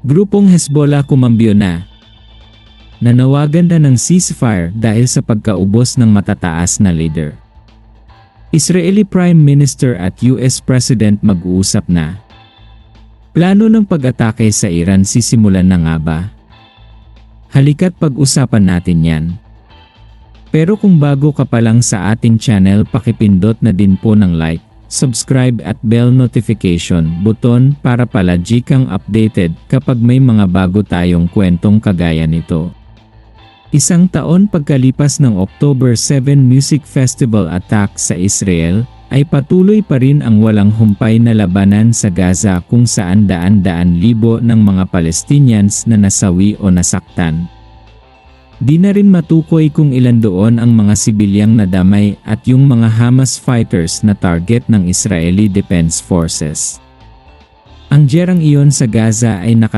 Grupong Hezbollah kumambyo na. Nanawagan na ng ceasefire dahil sa pagkaubos ng matataas na leader. Israeli Prime Minister at US President mag-uusap na. Plano ng pag-atake sa Iran sisimulan na nga ba? Halika't pag-usapan natin yan. Pero kung bago ka pa lang sa ating channel pakipindot na din po ng like, subscribe at bell notification button para palagi kang updated kapag may mga bago tayong kwentong kagaya nito. Isang taon pagkalipas ng October 7 Music Festival attack sa Israel, ay patuloy pa rin ang walang humpay na labanan sa Gaza kung saan daan-daan libo ng mga Palestinians na nasawi o nasaktan. Di na rin matukoy kung ilan doon ang mga sibilyang nadamay at yung mga Hamas fighters na target ng Israeli Defense Forces. Ang jerang iyon sa Gaza ay naka